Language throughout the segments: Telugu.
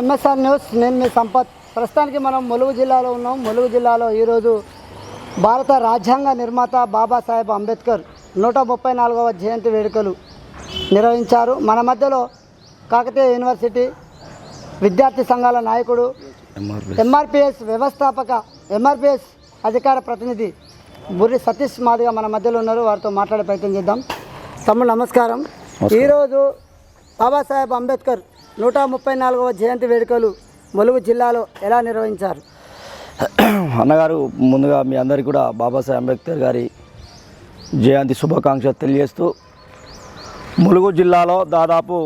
ఎంఎస్ఆర్ న్యూస్ నేను మీ సంపత్. ప్రస్తుతానికి మనం ములుగు జిల్లాలో ఉన్నాం. ములుగు జిల్లాలో ఈరోజు భారత రాజ్యాంగ నిర్మాత బాబాసాహెబ్ అంబేద్కర్ నూట ముప్పై నాలుగవ జయంతి వేడుకలు నిర్వహించారు. మన మధ్యలో కాకతీయ యూనివర్సిటీ విద్యార్థి సంఘాల నాయకుడు ఎంఆర్పిఎస్ వ్యవస్థాపక ఎంఆర్పిఎస్ అధికార ప్రతినిధి బుర్రి సతీష్ మాదిగా మన మధ్యలో ఉన్నారు. వారితో మాట్లాడే ప్రయత్నం చేద్దాం. తమ్ముడు నమస్కారం. ఈరోజు బాబాసాహెబ్ అంబేద్కర్ నూట ముప్పై నాలుగవ జయంతి వేడుకలు ములుగు జిల్లాలో ఎలా నిర్వహించారు? అన్నగారు ముందుగా మీ అందరికీ కూడా బాబాసాహెబ్ అంబేద్కర్ గారి జయంతి శుభాకాంక్షలు తెలియజేస్తూ ములుగు జిల్లాలో దాదాపు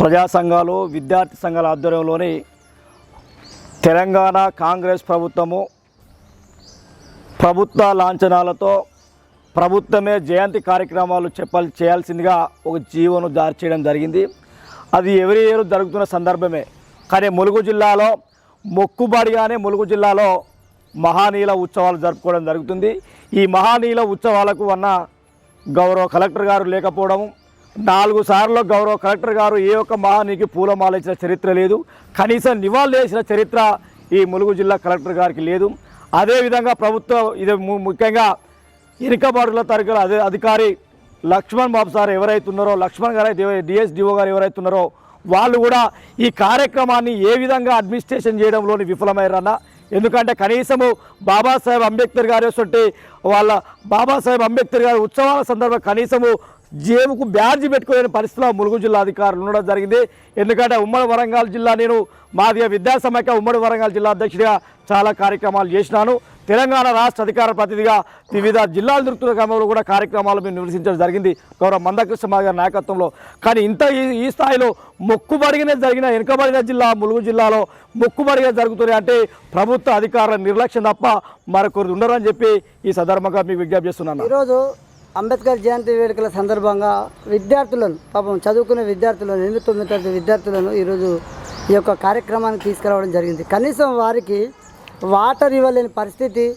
ప్రజా సంఘాలు విద్యార్థి సంఘాల ఆధ్వర్యంలోని తెలంగాణ కాంగ్రెస్ ప్రభుత్వము ప్రభుత్వ లాంఛనాలతో ప్రభుత్వమే జయంతి కార్యక్రమాలు చెప్పాలి చేయాల్సిందిగా ఒక జీవోను జారీ చేయడం జరిగింది. అది ఎవరి ఏరు జరుగుతున్న సందర్భమే. కానీ ములుగు జిల్లాలో మొక్కుబడిగానే ములుగు జిల్లాలో మహానీల ఉత్సవాలు జరుపుకోవడం జరుగుతుంది. ఈ మహానీల ఉత్సవాలకు అన్న గౌరవ కలెక్టర్ గారు లేకపోవడం నాలుగు సార్లు గౌరవ కలెక్టర్ గారు ఏ ఒక్క మహానీకి పూలమాల ఇచ్చిన చరిత్ర లేదు. కనీసం నివాళులు వేసిన చరిత్ర ఈ ములుగు జిల్లా కలెక్టర్ గారికి లేదు. అదేవిధంగా ప్రభుత్వం ఇది ముఖ్యంగా ఇరుకబాడుల తరగతి అదే అధికారి లక్ష్మణ్ బాబు సార్ ఎవరైతే ఉన్నారో లక్ష్మణ్ గారు అయితే డిఎస్డిఓ గారు ఎవరైతే ఉన్నారో వాళ్ళు కూడా ఈ కార్యక్రమాన్ని ఏ విధంగా అడ్మినిస్ట్రేషన్ చేయడంలోని విఫలమయ్యారన్న ఎందుకంటే కనీసము బాబాసాహెబ్ అంబేద్కర్ గారి వస్తుంటే వాళ్ళ బాబాసాహెబ్ అంబేద్కర్ గారి ఉత్సవాల సందర్భంగా కనీసము జేబుకు బ్యాడ్జి పెట్టుకోలేని పరిస్థితిలో ములుగు జిల్లా అధికారులు ఉండడం జరిగింది. ఎందుకంటే ఉమ్మడి వరంగల్ జిల్లా నేను మాదిగా విద్యాసమైక్య ఉమ్మడి వరంగల్ జిల్లా అధ్యక్షుడిగా చాలా కార్యక్రమాలు చేసినాను. తెలంగాణ రాష్ట్ర అధికార ప్రతినిధిగా వివిధ జిల్లాలు తిరుగుతున్న క్రమంలో కూడా కార్యక్రమాలు మేము నిర్వహించడం జరిగింది. గౌరవ మందకృష్ణ గారి నాయకత్వంలో. కానీ ఇంత ఈ ఈ స్థాయిలో మొక్కుబడిగానే జరిగిన వెనుకబడిన జిల్లా ములుగు జిల్లాలో మొక్కుబడిగా జరుగుతున్నాయి అంటే ప్రభుత్వ అధికారుల నిర్లక్ష్యం తప్ప మరొకరు ఉండరని చెప్పి ఈ సందర్భంగా మీకు విజ్ఞప్తి చేస్తున్నాను. ఈరోజు అంబేద్కర్ జయంతి వేడుకల సందర్భంగా విద్యార్థులను పాపం చదువుకునే విద్యార్థులను ఎనిమిది తొమ్మిది తరగతి విద్యార్థులను ఈరోజు ఈ యొక్క కార్యక్రమానికి తీసుకురావడం జరిగింది. కనీసం వారికి వాటర్ ఇవ్వలేని పరిస్థితి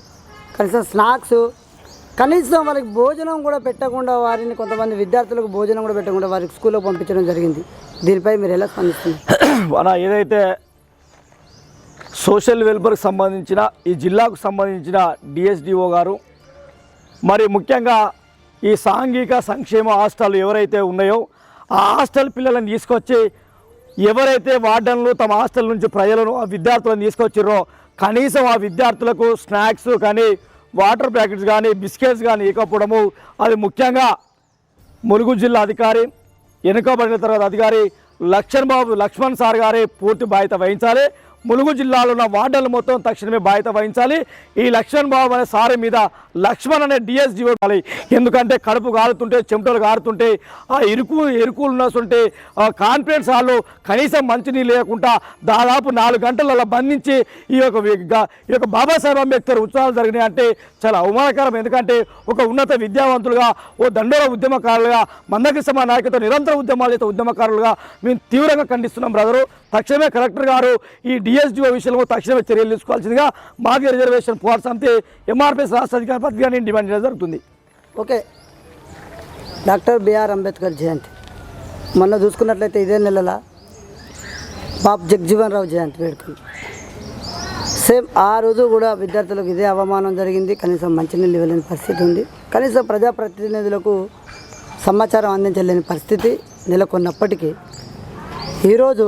కనీసం స్నాక్స్ కనీసం వాళ్ళకి భోజనం కూడా పెట్టకుండా వారిని కొంతమంది విద్యార్థులకు భోజనం కూడా పెట్టకుండా వారికి స్కూల్లో పంపించడం జరిగింది. దీనిపై మీరు ఎలా స్పందిస్తున్నారు? మన ఏదైతే సోషల్ వెల్ఫేర్కి సంబంధించిన ఈ జిల్లాకు సంబంధించిన డిఎస్డిఓ గారు మరి ముఖ్యంగా ఈ సాంఘిక సంక్షేమ హాస్టల్ ఎవరైతే ఉన్నాయో ఆ హాస్టల్ పిల్లలను తీసుకొచ్చి ఎవరైతే వార్డన్లు తమ హాస్టల్ నుంచి ప్రజలను ఆ విద్యార్థులను తీసుకొచ్చారో కనీసం ఆ విద్యార్థులకు స్నాక్స్ కానీ వాటర్ ప్యాకెట్స్ కానీ బిస్కెట్స్ కానీ ఇవ్వకపోవడము అది ముఖ్యంగా ములుగు జిల్లా అధికారి వెనుకబడిన తర్వాత అధికారి లక్ష్మణ్ బాబు లక్ష్మణ్ సార్ గారే పూర్తి బాధ్యత వహించాలి. ములుగు జిల్లాలో ఉన్న వార్డులు మొత్తం తక్షణమే బాధ్యత వహించాలి. ఈ లక్ష్మణ్ బాబు అనే సారి మీద లక్ష్మణ్ అనే డిఎస్జీఓ ఎందుకంటే కడుపు కారుతుంటే చెమటలు కారుతుంటే ఆ ఇరుకు ఎరుకులు ఉన్నస్తుంటే ఆ కాన్ఫరెన్స్ హాల్లో కనీసం మంచినీళ్ళు లేకుండా దాదాపు నాలుగు గంటలలో బంధించి ఈ యొక్క ఈ యొక్క బాబాసాహెబ్ అంబేద్కర్ ఉత్సవాలు జరిగినాయి అంటే చాలా అవమానకరం. ఎందుకంటే ఒక ఉన్నత విద్యావంతులుగా ఓ దండోర ఉద్యమకారులుగా మందకృష్ణ నాయకత్వ నిరంతర ఉద్యమాలు చేసే ఉద్యమకారులుగా మేము తీవ్రంగా ఖండిస్తున్నాం బ్రదరు. తక్షణమే కలెక్టర్ గారు ఈ డిఎస్డిఓ విషయంలో తక్షణమే చర్యలు తీసుకోవాల్సిందిగా మాదిగ రిజర్వేషన్ పోరాట సమితి ఎంఆర్పిఎస్ రాష్ట్ర అధికార ప్రతిగా నేను డిమాండ్ చేయడం జరుగుతుంది. Okay. Doctor BR Ambedkar Jayanti. మొన్న చూసుకున్నట్లయితే ఇదే నెలల బాబు జగ్జీవన్ రావు జయంతి వేడుకలు. సేమ్ ఆ రోజు కూడా విద్యార్థులకు ఇదే అవమానం జరిగింది. కనీసం మంచినీళ్ళు ఇవ్వలేని పరిస్థితి ఉంది. కనీసం ప్రజాప్రతినిధులకు సమాచారం అందించలేని పరిస్థితి నెలకొన్నప్పటికీ ఈరోజు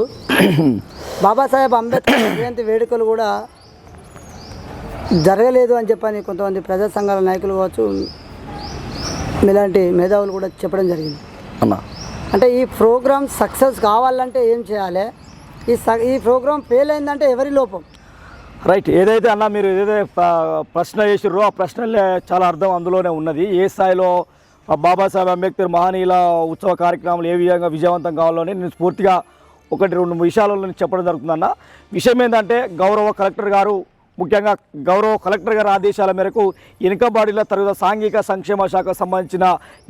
బాబాసాహెబ్ అంబేద్కర్ జయంతి వేడుకలు కూడా జరగలేదు అని చెప్పని కొంతమంది ప్రజా సంఘాల నాయకులు కావచ్చు ఇలాంటి మేధావులు కూడా చెప్పడం జరిగింది. అన్న. అంటే ఈ ప్రోగ్రామ్ సక్సెస్ కావాలంటే ఏం చేయాలి? ఈ స- ఈ ప్రోగ్రామ్ ఫెయిల్ అయిందంటే ఎవరి లోపం? రైట్. ఏదైతే అన్న మీరు ఏదైతే ప్రశ్న చేసిర్రో ఆ ప్రశ్నలే చాలా అర్థం అందులోనే ఉన్నది. ఏ స్థాయిలో బాబాసాహెబ్ అంబేద్కర్ మహనీయుల ఉత్సవ కార్యక్రమాలు ఏ విధంగా విజయవంతం కావాలని నేను స్ఫూర్తిగా ఒకటి రెండు విషయాలలో చెప్పడం జరుగుతుందన్న. విషయం ఏంటంటే గౌరవ కలెక్టర్ గారు ముఖ్యంగా గౌరవ కలెక్టర్ గారి ఆదేశాల మేరకు ఎనకబాడీల తరగతి సాంఘిక సంక్షేమ శాఖకు సంబంధించిన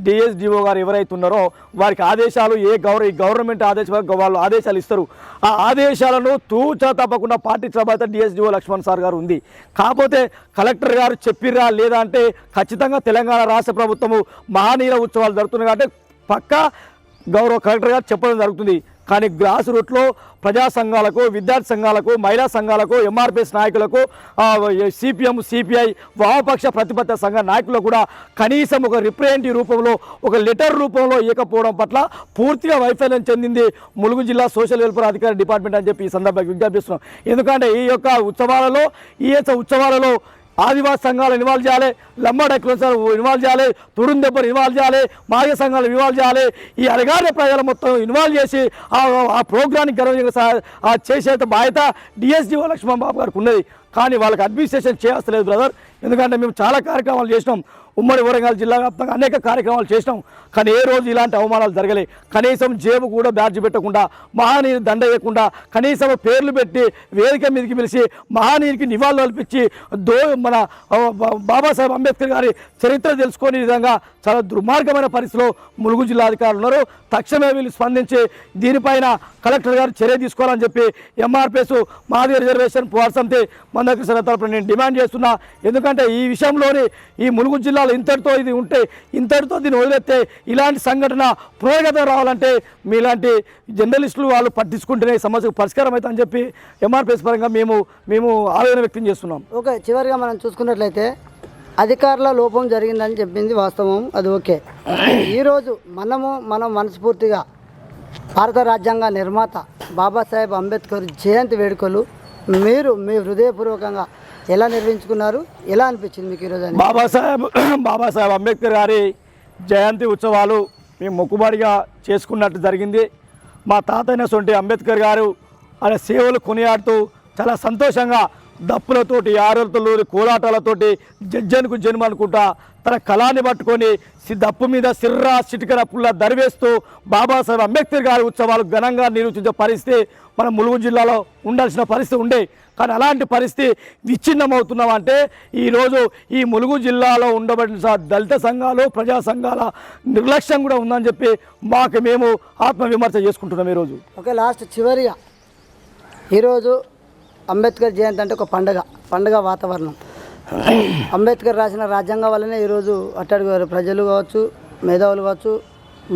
డిఎస్డిఓ గారు ఎవరైతే ఉన్నారో వారికి ఆదేశాలు ఏ గౌరవ గవర్నమెంట్ ఆదేశాలు వాళ్ళు ఆదేశాలు ఇస్తారు. ఆ ఆదేశాలను తూచా తప్పకుండా పాటించిన బాధ్యత డిఎస్డిఓ లక్ష్మణ్ సార్ గారు ఉంది. కాకపోతే కలెక్టర్ గారు చెప్పిర్రా లేదా అంటే ఖచ్చితంగా తెలంగాణ రాష్ట్ర ప్రభుత్వము మహానీయుల ఉత్సవాలు జరుగుతున్నాయి కాబట్టి పక్కా గౌరవ కలెక్టర్ గారు చెప్పడం జరుగుతుంది. కానీ గ్రాస్ రూట్లో ప్రజా సంఘాలకు విద్యార్థి సంఘాలకు మహిళా సంఘాలకు ఎంఆర్పిఎస్ నాయకులకు సిపిఎం సిపిఐ వామపక్ష ప్రతిపత్తి సంఘ నాయకులకు కూడా కనీసం ఒక రిప్రజెంటేటివ్ రూపంలో ఒక లెటర్ రూపంలో ఇవ్వకపోవడం పట్ల పూర్తిగా వైఫల్యం చెందింది ములుగు జిల్లా సోషల్ వెల్ఫేర్ అధికారి డిపార్ట్మెంట్ అని చెప్పి ఈ సందర్భంగా విజ్ఞాపిస్తున్నాం ఎందుకంటే ఈ యొక్క ఉత్సవాలలో ఈ యొక్క ఉత్సవాలలో ఆదివాసీ సంఘాలు ఇన్వాల్వ్ చేయాలి లంబాడ క్లోజర్ ఇన్వాల్వ్ చేయాలి తురుం ఇన్వాల్వ్ చేయాలి మార్గ సంఘాలు ఇన్వాల్వ్ చేయాలి. ఈ అలగారి ప్రజలు మొత్తం ఇన్వాల్వ్ చేసి ఆ ఆ ప్రోగ్రామ్ని గర్వంగా సా- చేసే బాధ్యత డిఎస్డిఓ లక్ష్మణ్ బాబు గారికి ఉన్నది. కానీ వాళ్ళకి అడ్మినిస్ట్రేషన్ చేయలేదు బ్రదర్. ఎందుకంటే మేము చాలా కార్యక్రమాలు చేసినాం. ఉమ్మడి వరంగల్ జిల్లా వ్యాప్తంగా అనేక కార్యక్రమాలు చేసినాం. కానీ ఏ రోజు ఇలాంటి అవమానాలు జరగలే. కనీసం జేబు కూడా బ్యాడ్జ్ పెట్టకుండా మహానీయుని దండ వేయకుండా కనీసం పేర్లు పెట్టి వేదిక మీదకి పిలిచి మహానీయునికి నివాళులు అర్పించి దో మన బాబాసాహెబ్ అంబేద్కర్ గారి చరిత్ర తెలుసుకునే విధంగా చాలా దుర్మార్గమైన పరిస్థితిలో ములుగు జిల్లా అధికారులు ఉన్నారు. తక్షణమే వీళ్ళు స్పందించి దీనిపైన కలెక్టర్ గారు చర్య తీసుకోవాలని చెప్పి ఎంఆర్పిఎస్ మాది రిజర్వేషన్ పోరాట సమితి మందకృష్ణ తరపున నేను డిమాండ్ చేస్తున్నా. ఎందుకంటే ఈ విషయంలోని ఈ ములుగు జిల్లాలో ఇంతటితో ఇది ఉంటే ఇంతటితో దీన్ని వదిలేస్తే ఇలాంటి సంఘటన పురోగతి రావాలంటే మీలాంటి జర్నలిస్టులు వాళ్ళు పట్టించుకుంటేనే సమస్యకు పరిష్కారం అవుతుందని చెప్పి ఎంఆర్పిఎస్ పరంగా మేము మేము ఆవేదన వ్యక్తం చేస్తున్నాం. ఓకే చివరిగా మనం చూసుకున్నట్లయితే అధికారుల లోపం జరిగిందని చెప్పింది వాస్తవం అది ఓకే. ఈరోజు మనము మనం మనస్ఫూర్తిగా భారత రాజ్యాంగ నిర్మాత బాబాసాహెబ్ అంబేద్కర్ జయంతి వేడుకలు మీరు మీ హృదయపూర్వకంగా ఎలా నిర్వహించుకున్నారు? ఎలా అనిపించింది మీకు ఈరోజు అని బాబాసాహెబ్ బాబాసాహెబ్ అంబేద్కర్ గారి జయంతి ఉత్సవాలు మేము మొక్కుబడిగా చేసుకున్నట్టు జరిగింది. మా తాతైన సొంటి అంబేద్కర్ గారు ఆయన సేవలు కొనియాడుతూ చాలా సంతోషంగా దప్పులతోటి ఆరులతో కోలాటాలతోటి జడ్జనుకు జన్మ అనుకుంటా తన కళాన్ని పట్టుకొని సి- దప్పు మీద సిర్రా చిటికర పుల్ల దరివేస్తూ బాబాసాహెబ్ అంబేద్కర్ గారి ఉత్సవాలు ఘనంగా నిర్వహించే పరిస్థితి మన ములుగు జిల్లాలో ఉండాల్సిన పరిస్థితి ఉండే. కానీ అలాంటి పరిస్థితి విచ్ఛిన్నమవుతున్నామంటే ఈరోజు ఈ ములుగు జిల్లాలో ఉండబడిన దళిత సంఘాలు ప్రజా సంఘాల నిర్లక్ష్యం కూడా ఉందని చెప్పి మాకు మేము ఆత్మవిమర్శ చేసుకుంటున్నాం ఈరోజు. ఓకే లాస్ట్ చివరిగా. ఈరోజు అంబేద్కర్ జయంతి అంటే ఒక పండగ పండగ వాతావరణం. అంబేద్కర్ రాసిన రాజ్యాంగం వల్లనే ఈరోజు అట్టడుగు ప్రజలు కావచ్చు మేధావులు కావచ్చు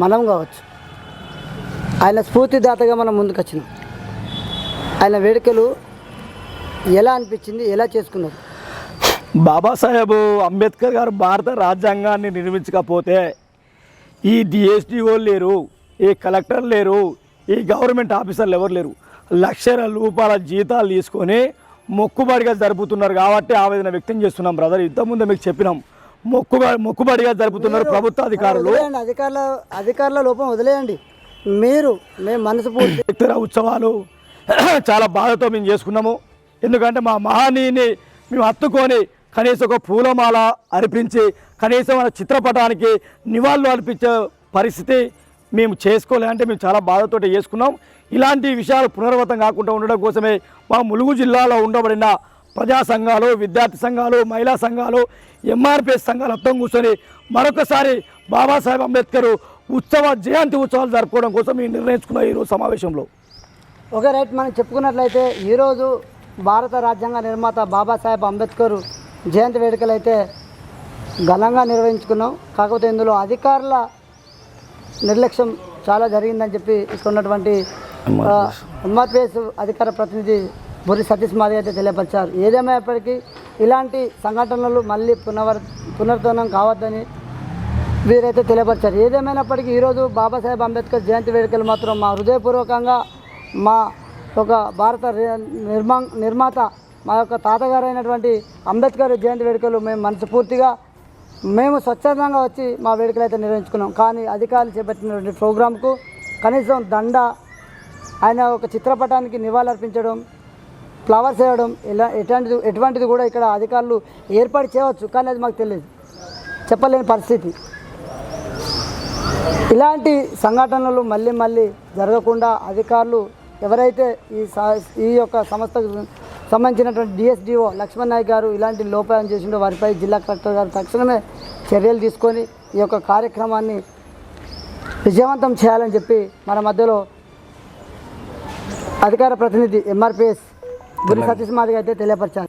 మనం కావచ్చు. ఆయన స్ఫూర్తిదాతగా మనం ముందుకు వచ్చినాం ఆయన వేడుకలు ఎలా అనిపించింది? ఎలా చేసుకున్నారు? బాబాసాహెబ్ అంబేద్కర్ గారు భారత రాజ్యాంగాన్ని నిర్మించకపోతే ఈ డిఎస్డిఓ లేరు ఈ కలెక్టర్ లేరు ఈ గవర్నమెంట్ ఆఫీసర్లు ఎవరు లేరు. లక్షల రూపాయల జీతాలు తీసుకొని మొక్కుబడిగా జరుపుతున్నారు కాబట్టి ఆవేదన వ్యక్తం చేస్తున్నాం బ్రదర్. ఇంతకుముందు మీకు చెప్పినాం. మొక్కుగా మొక్కుబడిగా జరుపుతున్నారు ప్రభుత్వ అధికారులు. అధికారుల అధికారుల లోపం వదిలేయండి. మీరు మేము మనసు పూర్తి ఉత్సవాలు. చాలా బాధతో మేము చేసుకున్నాము. ఎందుకంటే మా మహానీయుని మేము హత్తుకొని కనీసం ఒక పూలమాల అర్పించి కనీసం మన చిత్రపటానికి నివాళులు అర్పించే పరిస్థితి మేము చేసుకోలే. అంటే మేము చాలా బాధతో చేసుకున్నాం. ఇలాంటి విషయాలు పునరావృతం కాకుండా ఉండడం కోసమే మా ములుగు జిల్లాలో ఉండబడిన ప్రజా సంఘాలు విద్యార్థి సంఘాలు మహిళా సంఘాలు ఎంఆర్పిఎస్ సంఘాలు మొత్తం కూర్చొని మరొకసారి బాబాసాహెబ్ అంబేద్కర్ ఉత్సవ జయంతి ఉత్సవాలు జరుపుకోవడం కోసం మేము నిర్ణయించుకున్నాం ఈరోజు సమావేశంలో. Okay right. మనం చెప్పుకున్నట్లయితే ఈరోజు భారత రాజ్యాంగ నిర్మాత బాబాసాహెబ్ అంబేద్కర్ జయంతి వేడుకలు అయితే ఘనంగా నిర్వహించుకున్నాం. కాకపోతే ఇందులో అధికారుల నిర్లక్ష్యం చాలా జరిగిందని చెప్పి ఇక్కడ ఉన్నటువంటి ఎంఆర్పిఎస్ అధికార ప్రతినిధి బొరి సతీష్ మాది అయితే తెలియపరిచారు. ఏదేమైనప్పటికీ ఇలాంటి సంఘటనలు మళ్ళీ పునవర్ పునరుద్ధరణం కావద్దని వీరైతే తెలియపరిచారు. ఏదేమైనప్పటికీ ఈరోజు బాబాసాహెబ్ అంబేద్కర్ జయంతి వేడుకలు మాత్రం మా హృదయపూర్వకంగా మా ఒక భారత నిర్మా నిర్మాత మా యొక్క తాతగారు అయినటువంటి అంబేద్కర్ జయంతి వేడుకలు మేము మనస్ఫూర్తిగా మేము స్వచ్ఛందంగా వచ్చి మా వేడుకలు అయితే నిర్వహించుకున్నాం. కానీ అధికారులు చేపట్టినటువంటి ప్రోగ్రాంకు కనీసం దండ ఆయన ఒక చిత్రపటానికి నివాళులర్పించడం ఫ్లవర్స్ వేయడం ఇలా ఎటువంటిది ఎటువంటిది కూడా ఇక్కడ అధికారులు ఏర్పాటు చేయవచ్చు. కానీ అది మాకు తెలియదు. చెప్పలేని పరిస్థితి. ఇలాంటి సంఘటనలు మళ్ళీ మళ్ళీ జరగకుండా అధికారులు ఎవరైతే ఈ ఈ యొక్క సంస్థకు సంబంధించినటువంటి డిఎస్డిఓ లక్ష్మణ్ నాయక్ గారు ఇలాంటి లోపాయం చేసిండో వారిపై జిల్లా కలెక్టర్ గారు తక్షణమే చర్యలు తీసుకొని ఈ యొక్క కార్యక్రమాన్ని విజయవంతం చేయాలని చెప్పి మన మధ్యలో అధికార ప్రతినిధి ఎంఆర్పిఎస్ గురి సతీష్ మాదిగా అయితే తెలియపరిచారు.